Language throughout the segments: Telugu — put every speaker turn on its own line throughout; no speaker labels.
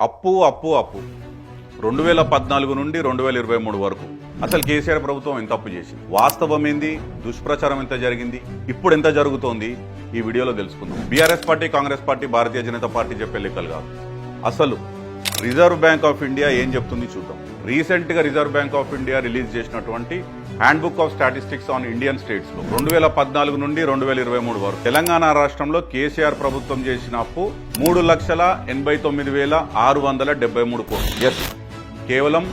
అప్పు అప్పు అప్పు. రెండు వేల పద్నాలుగు నుండి రెండు వేల ఇరవై మూడు వరకు. అసలు కేసీఆర్ ప్రభుత్వం ఎంత అప్పు చేసింది? వాస్తవం ఏంది? దుష్ప్రచారం ఎంత జరిగింది? ఇప్పుడు ఎంత జరుగుతోంది? ఈ వీడియోలో తెలుసుకుందాం. BRS party Congress party Bharatiya Janata party చెప్పే లెక్కలు కాదు. అసలు రిజర్వ్ బ్యాంక్ ఆఫ్ ఇండియా ఏం చెప్తుంది చూద్దాం. రీసెంట్గా reserve bank of India release చేసినటువంటి hand book of statistics on Indian స్టేట్స్లో రెండు వేల పద్నాలుగు నుండి రెండు వేల ఇరవై మూడు వరకు. తెలంగాణ రాష్ట్రంలో కేసీఆర్ ప్రభుత్వం చేసిన అప్పు మూడు లక్షల ఎనభై తొమ్మిది వేల ఆరు వందల డెబ్బై మూడు కోట్లు. ఎస్ కేవలం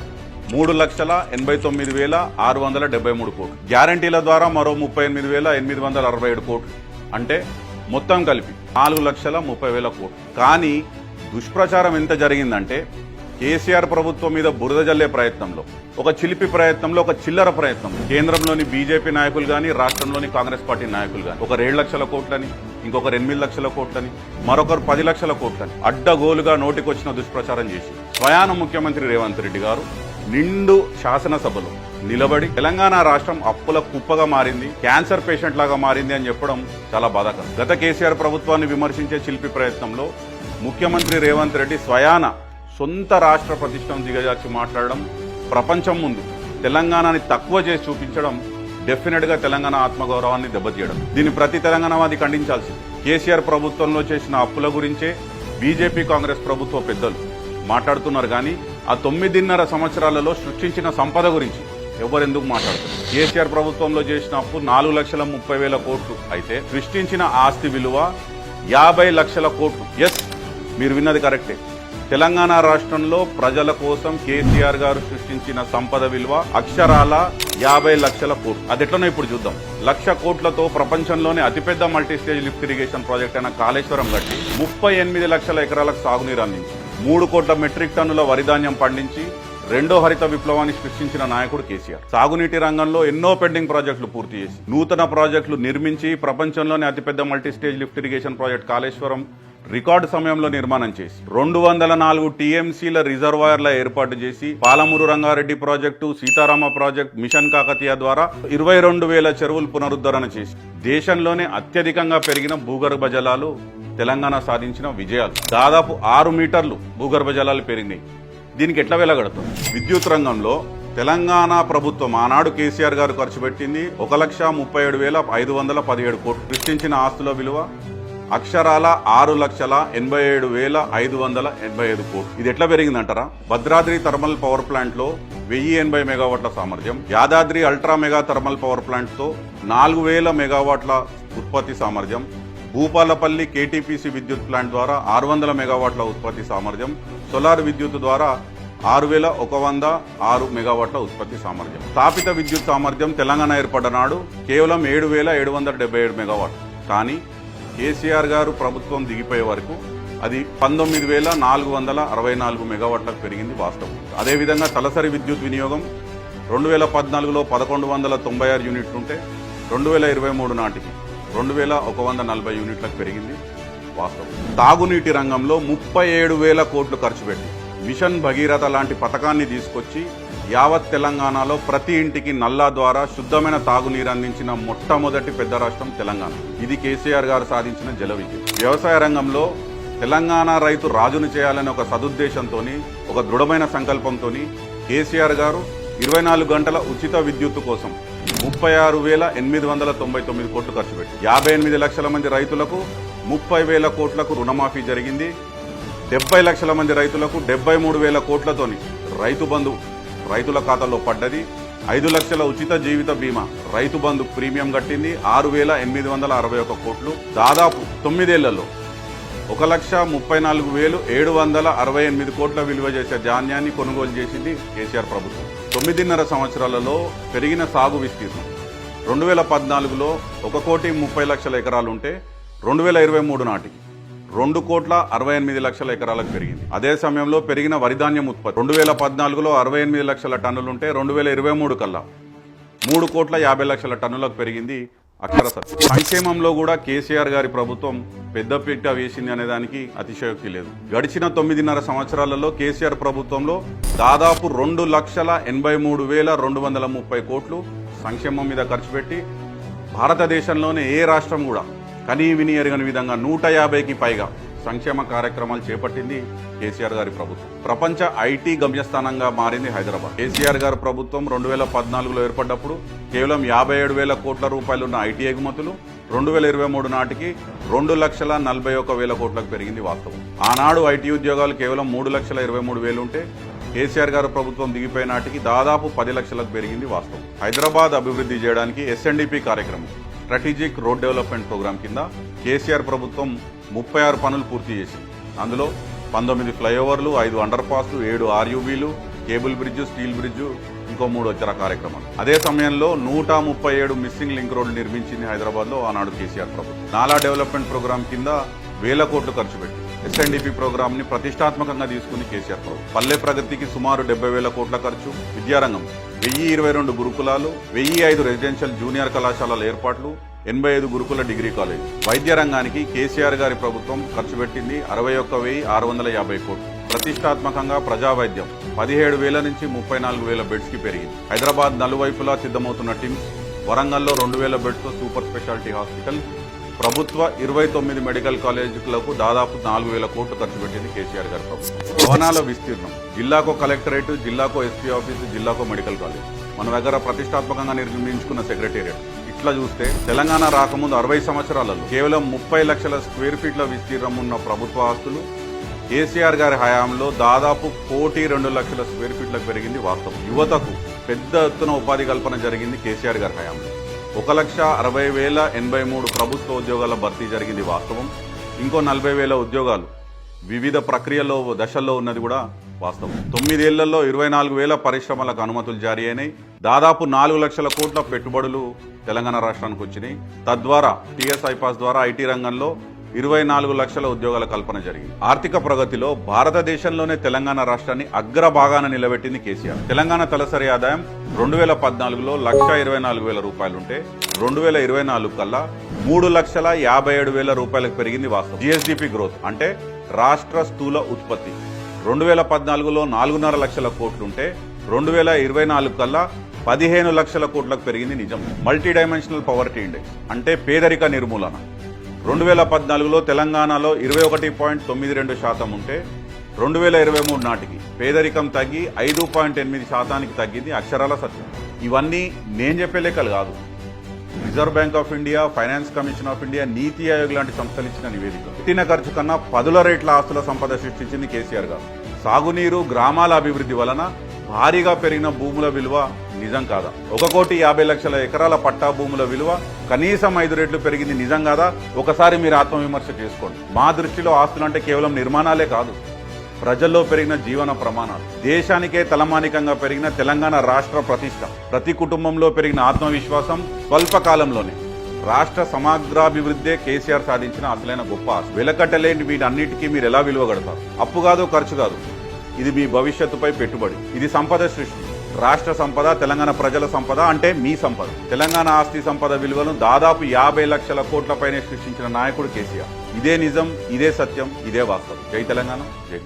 మూడు లక్షల ఎనభై తొమ్మిది వేల ఆరు వందల డెబ్బై మూడు కోట్లు. గ్యారంటీల ద్వారా మరో ముప్పై ఎనిమిది వేల ఎనిమిది వందల అరవై ఏడు కోట్లు. అంటే మొత్తం కలిపి నాలుగు లక్షల ముప్పై వేల కోట్లు. కానీ దుష్ప్రచారం ఎంత జరిగిందంటే కేసీఆర్ ప్రభుత్వం మీద బురద జల్లే ప్రయత్నంలో ఒక చిలిపి ప్రయత్నంలో ఒక చిల్లర ప్రయత్నం కేంద్రంలోని బీజేపీ నాయకులు కానీ రాష్ట్రంలోని కాంగ్రెస్ పార్టీ నాయకులు కానీ ఒక ఏడు లక్షల కోట్లని ఇంకొకరు ఎనిమిది లక్షల కోట్లని మరొకరు పది లక్షల కోట్లని అడ్డగోలుగా నోటికొచ్చిన దుష్ప్రచారం చేసి స్వయాన ముఖ్యమంత్రి రేవంత్ రెడ్డి గారు నిండు శాసనసభలో నిలబడి తెలంగాణ రాష్ట్రం అప్పుల కుప్పగా మారింది క్యాన్సర్ పేషెంట్ లాగా మారింది అని చెప్పడం చాలా బాధాకరం. గత కేసీఆర్ ప్రభుత్వాన్ని విమర్శించే శిల్పి ప్రయత్నంలో ముఖ్యమంత్రి రేవంత్ రెడ్డి స్వయాన సొంత రాష్ట్ర ప్రతిష్టం దిగజార్చి మాట్లాడడం ప్రపంచం ముందు తెలంగాణని తక్కువ చేసి చూపించడం డెఫినెట్గా తెలంగాణ ఆత్మగౌరవాన్ని దెబ్బతీయడం. దీన్ని ప్రతి తెలంగాణవాది ఖండించాల్సింది. కేసీఆర్ ప్రభుత్వంలో చేసిన అప్పుల గురించే బీజేపీ కాంగ్రెస్ ప్రభుత్వ పెద్దలు మాట్లాడుతున్నారు కానీ ఆ తొమ్మిదిన్నర సంవత్సరాలలో సృష్టించిన సంపద గురించి ఎవరెందుకు మాట్లాడుతున్నారు? కేసీఆర్ ప్రభుత్వంలో చేసిన అప్పు నాలుగు లక్షల ముప్పై వేల కోట్లు అయితే సృష్టించిన ఆస్తి విలువ యాభై లక్షల కోట్లు. ఎస్ మీరు విన్నది కరెక్టే. తెలంగాణ రాష్ట్రంలో ప్రజల కోసం కేసీఆర్ గారు సృష్టించిన సంపద విలువ అక్షరాల యాభై లక్షల కోట్లు. అది ఎట్లనో ఇప్పుడు చూద్దాం. లక్ష కోట్లతో ప్రపంచంలోనే అతిపెద్ద multi stage lift irrigation project అయిన కాళేశ్వరం గట్టి ముప్పై ఎనిమిది లక్షల ఎకరాలకు సాగునీరు అందించి మూడు కోట్ల మెట్రిక్ టన్నుల వరిధాన్యం పండించి రెండో హరిత విప్లవాన్ని సృష్టించిన నాయకుడు కేసీఆర్. సాగునీటి రంగంలో ఎన్నో పెండింగ్ ప్రాజెక్టులు పూర్తి చేసి నూతన ప్రాజెక్టులు నిర్మించి ప్రపంచంలోనే అతిపెద్ద multi stage lift irrigation project Kaleshwaram record సమయంలో నిర్మాణం చేసి రెండు వందల నాలుగు టీఎంసీల రిజర్వాయర్ల ఏర్పాటు చేసి Palamuru Rangareddy project Sitarama project mission Kakatiya ద్వారా ఇరవై రెండు వేల చెరువులు పునరుద్ధరణ చేసి దేశంలోనే అత్యధికంగా పెరిగిన భూగర్భ జలాలు తెలంగాణ సాధించిన విజయాలు. దాదాపు ఆరు మీటర్లు భూగర్భ జలాలు పెరిగినాయి. దీనికి ఎట్లా వెలగడుతుంది విద్యుత్ రంగంలో తెలంగాణ ప్రభుత్వం ఆనాడు కేసీఆర్ గారు ఖర్చు పెట్టింది ఒక లక్ష ముప్పై ఏడు వేల ఐదు వందల పదిహేడు కోట్లు. సృష్టించిన ఆస్తుల విలువ అక్షరాల ఆరు లక్షల ఎనభై ఏడు వేల ఐదు వందల ఎనభై ఐదు కోట్లు. ఇది ఎట్లా పెరిగిందంటారా? భద్రాద్రి థర్మల్ పవర్ ప్లాంట్లో వెయ్యి ఎనభై మెగావాట్ల సామర్థ్యం. Yadadri ultra mega thermal power ప్లాంట్తో నాలుగు వేల మెగావాట్ల ఉత్పత్తి సామర్థ్యం. భూపాలపల్లి కేటీపీసీ విద్యుత్ ప్లాంట్ ద్వారా ఆరు వందల మెగావాట్ల ఉత్పత్తి సామర్థ్యం. సోలార్ విద్యుత్ ద్వారా ఆరు వేల ఒక వంద ఆరు మెగావాట్ల ఉత్పత్తి సామర్థ్యం. స్థాపిత విద్యుత్ సామర్థ్యం తెలంగాణ ఏర్పడ్డ నాడు కేవలం ఏడు వేల ఏడు వందల డెబ్బై ఏడు మెగావాట్ కానీ కేసీఆర్ గారు ప్రభుత్వం దిగిపోయే వరకు అది పంతొమ్మిది వేల నాలుగు వందల అరవై నాలుగు మెగావాట్లకు పెరిగింది వాస్తవం. అదేవిధంగా తలసరి విద్యుత్ వినియోగం రెండు వేల పద్నాలుగులో పదకొండు వందల తొంభై ఆరు యూనిట్లు ఉంటే రెండు వేల ఇరవై మూడు నాటికి రెండు వేల ఒక వంద నలభై యూనిట్లకు పెరిగింది వాస్తవం. తాగునీటి రంగంలో ముప్పై ఏడు వేల కోట్లు ఖర్చు పెట్టి మిషన్ భగీరథ లాంటి పథకాన్ని తీసుకొచ్చి యావత్ తెలంగాణలో ప్రతి ఇంటికి నల్లా ద్వారా శుద్ధమైన తాగునీరు అందించిన మొట్టమొదటి పెద్ద రాష్ట్రం తెలంగాణ. ఇది కేసీఆర్ గారు సాధించిన జల వ్యవసాయ రంగంలో తెలంగాణ రైతు రాజును చేయాలనే ఒక సదుద్దేశంతో ఒక దృఢమైన సంకల్పంతో కేసీఆర్ గారు ఇరవై నాలుగు గంటల ఉచిత విద్యుత్తు కోసం ముప్పై ఆరు వేల ఎనిమిది వందల తొంభై తొమ్మిది కోట్లు ఖర్చు పెట్టి యాభై ఎనిమిది లక్షల మంది రైతులకు ముప్పై వేల కోట్లకు రుణమాఫీ జరిగింది. డెబ్బై లక్షల మంది రైతులకు డెబ్బై మూడు వేల కోట్లతోని రైతు బంధు రైతుల ఖాతాలో పడ్డది. ఐదు లక్షల ఉచిత జీవిత బీమా. రైతు బంధు ప్రీమియం కట్టింది ఆరు వేల ఎనిమిది వందల అరవై ఒక కోట్లు. దాదాపు తొమ్మిదేళ్ళలో ఒక లక్ష ముప్పై నాలుగు వేలు ఏడు వందల అరవై ఎనిమిది కోట్ల విలువ చేసే ధాన్యాన్ని కొనుగోలు చేసింది కేసీఆర్ ప్రభుత్వం. తొమ్మిదిన్నర సంవత్సరాలలో పెరిగిన సాగు విస్తీర్ణం. రెండు వేల పద్నాలుగులో ఒక కోటి ముప్పై లక్షల ఎకరాలు ఉంటే రెండు వేల ఇరవై మూడు నాటికి రెండు కోట్ల అరవై ఎనిమిది లక్షల ఎకరాలకు పెరిగింది. అదే సమయంలో పెరిగిన వరిధాన్యం ఉత్పత్తి. రెండు వేల పద్నాలుగులో అరవై ఎనిమిది లక్షల టన్నులుంటే రెండు వేల ఇరవై మూడు కల్లా మూడు కోట్ల యాభై లక్షల టన్నులకు పెరిగింది అక్షర సత్యం సంక్షేమంలో కూడా కేసీఆర్ గారి ప్రభుత్వం పెద్దపీట వేసింది అనే దానికి అతిశయోక్తి లేదు. గడిచిన తొమ్మిదిన్నర సంవత్సరాలలో కేసీఆర్ ప్రభుత్వంలో దాదాపు రెండు లక్షల ఎనభై మూడు వేల రెండు వందల ముప్పై కోట్లు సంక్షేమం మీద ఖర్చు పెట్టి భారతదేశంలోనే ఏ రాష్ట్రం కూడా కనీ విని ఎరగని విధంగా నూట యాభైకి పైగా సంక్షేమ కార్యక్రమాలు చేపట్టింది కేసీఆర్ గారి ప్రభుత్వం. ప్రపంచ ఐటీ గమ్యస్థానంగా మారింది హైదరాబాద్. కేసీఆర్ గారి ప్రభుత్వం రెండు వేల పద్నాలుగులో ఏర్పడ్డప్పుడు కేవలం యాభై ఏడు వేల కోట్ల రూపాయలు ఉన్న ఐటీ ఎగుమతులు రెండు వేల ఇరవై మూడు నాటికి రెండు లక్షల నలభై ఒక వేల కోట్లకు పెరిగింది వాస్తవం. ఆనాడు ఐటీ ఉద్యోగాలు కేవలం మూడు లక్షల ఇరవై మూడు వేలు ఉంటే కేసీఆర్ గారు ప్రభుత్వం దిగిపోయిన నాటికి దాదాపు పది లక్షలకు పెరిగింది వాస్తవం. హైదరాబాద్ అభివృద్ధి చేయడానికి ఎస్ఎన్డిపి కార్యక్రమం. స్ట్రాటజిక్ రోడ్ డెవలప్మెంట్ ప్రోగ్రాం కింద కేసీఆర్ ప్రభుత్వం ముప్పై ఆరు పనులు పూర్తి చేసింది. అందులో పంతొమ్మిది ఫ్లైఓవర్లు ఐదు అండర్ పాస్లు ఏడు ఆర్యూబీలు కేబుల్ బ్రిడ్జ్ స్టీల్ బ్రిడ్జ్ ఇంకో మూడు వచ్చర కార్యక్రమాలు. అదే సమయంలో నూట ముప్పై ఏడు మిస్సింగ్ లింక్ రోడ్లు నిర్మించింది హైదరాబాద్లో ఆనాడు కేసీఆర్ ప్రభుత్వం. నాలా డెవలప్మెంట్ ప్రోగ్రాం కింద వేల కోట్లు ఖర్చు పెట్టి ఎస్ఎన్డిపి ప్రోగ్రామ్ని ప్రతిష్టాత్మకంగా తీసుకుని కేసీఆర్ ప్రభుత్వం. పల్లె ప్రగతికి సుమారు డెబ్బై వేల కోట్ల ఖర్చు విద్యారంగం. వెయ్యి ఇరవై రెండు గురుకులాలు వెయ్యి ఐదు రెసిడెన్షియల్ జూనియర్ కళాశాలల ఏర్పాట్లు ఎనభై ఐదు గురుకుల డిగ్రీ కాలేజ్. వైద్య రంగానికి కేసీఆర్ గారి ప్రభుత్వం ఖర్చు పెట్టింది అరవై ఒక్క వెయ్యి ఆరు వందల యాభై కోట్లు. ప్రతిష్టాత్మకంగా ప్రజా వైద్యం పదిహేడు వేల నుంచి ముప్పై నాలుగు వేల బెడ్స్కి పెరిగింది. హైదరాబాద్ నలువైపులా సిద్ధమవుతున్న టీమ్స్ వరంగల్లో రెండు వేల బెడ్స్తో సూపర్ స్పెషాలిటీ హాస్పిటల్ ప్రభుత్వ ఇరవై తొమ్మిది మెడికల్ కాలేజీలకు దాదాపు నాలుగు వేల కోట్లు ఖర్చు పెట్టింది కేసీఆర్ గారి ప్రభుత్వం. భవనాల విస్తీర్ణం. జిల్లాకో కలెక్టరేట్ జిల్లాకో ఎస్పీ ఆఫీసు జిల్లాకో మెడికల్ కాలేజ్. మన దగ్గర ప్రతిష్టాత్మకంగా నిర్మించుకున్న సెక్రటేరియట్. ఇట్లా చూస్తే తెలంగాణ రాకముందు అరవై సంవత్సరాలలో కేవలం ముప్పై లక్షల స్క్వేర్ ఫీట్ల విస్తీర్ణం ఉన్న ప్రభుత్వ ఆస్తులు కేసీఆర్ గారి హయాంలో దాదాపు కోటి రెండు లక్షల స్క్వేర్ ఫీట్లకు పెరిగింది వాస్తవం. యువతకు పెద్ద ఎత్తున ఉపాధి కల్పన జరిగింది కేసీఆర్ గారి హయాంలో. ఒక లక్ష అరవై వేల ఎనభై మూడు ప్రభుత్వ ఉద్యోగాల భర్తీ జరిగింది వాస్తవం. ఇంకో నలభై వేల ఉద్యోగాలు వివిధ ప్రక్రియల్లో దశల్లో ఉన్నది కూడా వాస్తవం. తొమ్మిదేళ్ళలో ఇరవై నాలుగు వేల పరిశ్రమలకు అనుమతులు జారీ అయినాయి. దాదాపు నాలుగు లక్షల కోట్ల పెట్టుబడులు తెలంగాణ రాష్ట్రానికి వచ్చినాయి. తద్వారా టీఎస్ఐ పాస్ ద్వారా ఐటీ రంగంలో ఇరవై నాలుగు లక్షల ఉద్యోగాల కల్పన జరిగింది. ఆర్థిక ప్రగతిలో భారతదేశంలోనే తెలంగాణ రాష్ట్రాన్ని అగ్రభాగాన నిలబెట్టింది కేసీఆర్. తెలంగాణ తలసరి ఆదాయం రెండు వేల పద్నాలుగులో లక్ష ఇరవై నాలుగు వేల రూపాయలుంటే రెండు వేల ఇరవై నాలుగు కల్లా మూడు లక్షల యాభై ఏడు వేల రూపాయలకు పెరిగింది వాస్తవం. జిఎస్డిపి గ్రోత్ అంటే రాష్ట్ర స్థూల ఉత్పత్తి. రెండు వేల పద్నాలుగులో నాలుగున్నర లక్షల కోట్లుంటే రెండు వేల ఇరవై నాలుగు కల్లా పదిహేను లక్షల కోట్లకు పెరిగింది నిజం. మల్టీ డైమెన్షనల్ పవర్టీ ఇండెక్స్ అంటే పేదరిక నిర్మూలన. రెండు వేల పద్నాలుగులో తెలంగాణలో ఇరవై ఒకటి పాయింట్ తొమ్మిది రెండు శాతం ఉంటే రెండు వేల ఇరవై మూడు నాటికి పేదరికం తగ్గి ఐదు పాయింట్ ఎనిమిది శాతానికి తగ్గింది అక్షరాల సత్యం. ఇవన్నీ నేను చెప్పే లెక్కలు కాదు. Reserve bank of India finance commission of India NITI Aayog లాంటి సంస్థలు ఇచ్చిన నివేదిక. పెట్టిన ఖర్చు కన్నా పదుల రేట్ల ఆస్తుల సంపద సృష్టించింది కేసీఆర్ గారు. సాగునీరు గ్రామాల అభివృద్ధి వలన భారీగా పెరిగిన భూముల విలువ నిజం కాదా? ఒక కోటి యాభై లక్షల ఎకరాల పట్టా భూముల విలువ కనీసం ఐదు రెట్లు పెరిగింది నిజం కాదా? ఒకసారి మీరు ఆత్మవిమర్శ చేసుకోండి. మా దృష్టిలో ఆస్తులు అంటే కేవలం నిర్మాణాలే కాదు ప్రజల్లో పెరిగిన జీవన ప్రమాణాలు. దేశానికే తలమానికంగా పెరిగిన తెలంగాణ రాష్ట్ర ప్రతిష్ట ప్రతి కుటుంబంలో పెరిగిన ఆత్మవిశ్వాసం స్వల్పకాలంలోనే. రాష్ట్ర సమగ్రాభివృద్ధే కేసీఆర్ సాధించిన అసలైన గొప్ప ఆశ వెలకట్టలేని వీటన్నిటికీ మీరు ఎలా విలువ కడతారు? అప్పు కాదు ఖర్చు కాదు. ఇది మీ భవిష్యత్తుపై పెట్టుబడి. ఇది సంపద సృష్టి. రాష్ట్ర సంపద తెలంగాణ ప్రజల సంపద అంటే మీ సంపద. తెలంగాణ ఆస్తి సంపద విలువను దాదాపు యాభై లక్షల కోట్ల పైనే సృష్టించిన నాయకుడు కేసీఆర్. ఇదే నిజం ఇదే సత్యం ఇదే వాస్తవం. జై తెలంగాణ జై